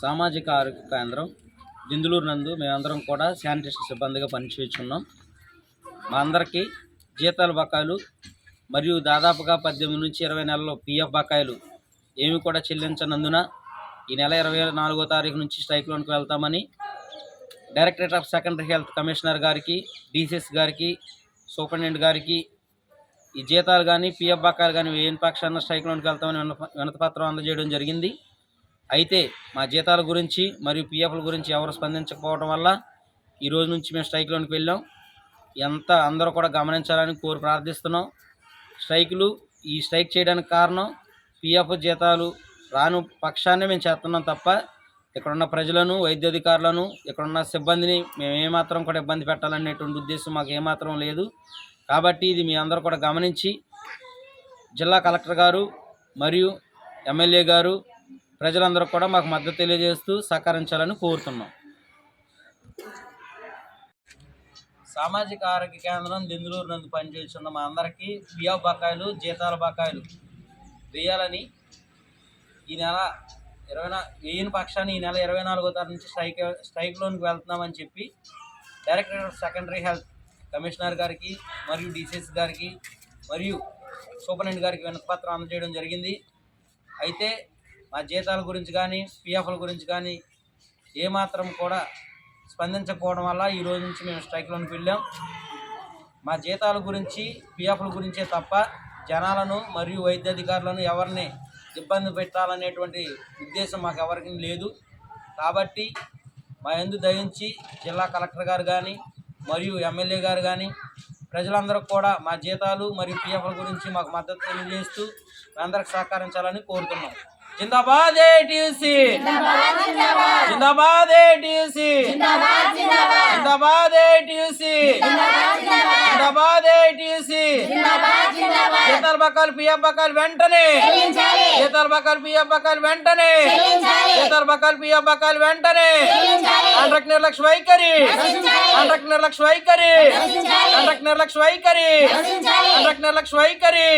సామాజిక ఆరోగ్య కేంద్రం దిందులూరు నందు మేమందరం కూడా శానిటేషన్ సిబ్బందిగా పనిచేస్తున్నాం. మా అందరికీ జీతాల బకాయిలు మరియు దాదాపుగా పద్దెనిమిది నుంచి ఇరవై నెలల్లో పిఎఫ్ బకాయిలు ఏమి కూడా చెల్లించనందున ఈ నెల ఇరవై నాలుగో తారీఖు నుంచి స్ట్రైక్లోనికి వెళ్తామని directorate of secondary health commissioner గారికి డీసీఎస్ గారికి సూపరింటెండెంట్ గారికి ఈ జీతాలు కానీ పిఎఫ్ బకాయిలు కానీ వేయని పక్షాన స్ట్రైక్లోనికి వెళ్తామని వినప- వినతిపత్రం అందజేయడం జరిగింది. అయితే మా జీతాల గురించి మరియు పిఎఫ్ల గురించి ఎవరు స్పందించకపోవడం వల్ల ఈ రోజు నుంచి మేము స్ట్రైక్లోనికి వెళ్ళాం. ఎంత అందరూ కూడా గమనించాలని కోరి ప్రార్థిస్తున్నాం. స్ట్రైకులు ఈ స్ట్రైక్ చేయడానికి కారణం పిఎఫ్ జీతాలు రాను పక్షాన్నే మేము చేస్తున్నాం తప్ప ఇక్కడున్న ప్రజలను వైద్యాధికారులను ఇక్కడున్న సిబ్బందిని మేము ఏమాత్రం కూడా ఇబ్బంది పెట్టాలనేటువంటి ఉద్దేశం మాకు ఏమాత్రం లేదు. కాబట్టి ఇది మీ అందరూ కూడా గమనించి జిల్లా కలెక్టర్ గారు మరియు ఎమ్మెల్యే గారు ప్రజలందరూ కూడా మాకు మద్దతు తెలియజేస్తూ సహకరించాలని కోరుతున్నాం. సామాజిక ఆరోగ్య కేంద్రం దిందులూరు నందు పనిచేస్తున్న మా అందరికీ పిఎఫ్ బకాయిలు జీతాల బకాయిలు వేయాలని ఈ నెల ఇరవై నా వేయని పక్షాన్ని ఈ నెల ఇరవై నాలుగో తారీఖు నుంచి స్ట్రైక్ స్ట్రైక్లోనికి వెళ్తున్నామని చెప్పి director of secondary health commissioner గారికి మరియు డిసిఎస్ గారికి మరియు సూపరింటెండెంట్ గారికి వినతిపత్రం అందజేయడం జరిగింది. అయితే మా జీతాల గురించి కానీ పిఎఫ్ల గురించి కానీ ఏమాత్రం కూడా స్పందించకపోవడం వల్ల ఈ రోజు నుంచి మేము స్ట్రైక్లోకి వెళ్ళాం. మా జీతాల గురించి పిఎఫ్ల గురించే తప్ప జనాలను మరియు వైద్యాధికారులను ఎవరిని ఇబ్బంది పెట్టాలనేటువంటి ఉద్దేశం మాకు ఎవరికి లేదు. కాబట్టి మా ఎందు దయించి జిల్లా కలెక్టర్ గారు కానీ మరియు ఎమ్మెల్యే గారు కానీ ప్రజలందరూ కూడా మా జీతాలు మరియు పిఎఫ్ల గురించి మాకు మద్దతు తెలియజేస్తూ అందరికి సహకరించాలని కోరుతున్నాం. జిందాబాద్ ఏటీసీ జిందాబాద్ ఏటీసీ జిందాబాద్ ఏటీసీ జిందాబాద్ ఏటీసీ జీతాల బకాలు పిఎఫ్ బకాలు వెంటనే జీతాల బకాలు పిఎఫ్ బకాలు వెంటనే జీతాల బకాలు పిఎఫ్ బకాలు వెంటనే కాంట్రాక్ట్ నిర్లక్ష్య వైఖరి కాంట్రాక్ట్ నిర్లక్ష్య వైఖరి కాంట్రాక్ట్ నిర్లక్ష్య వైఖరి కాంట్రాక్ట్ నిర్లక్ష్య వైఖరి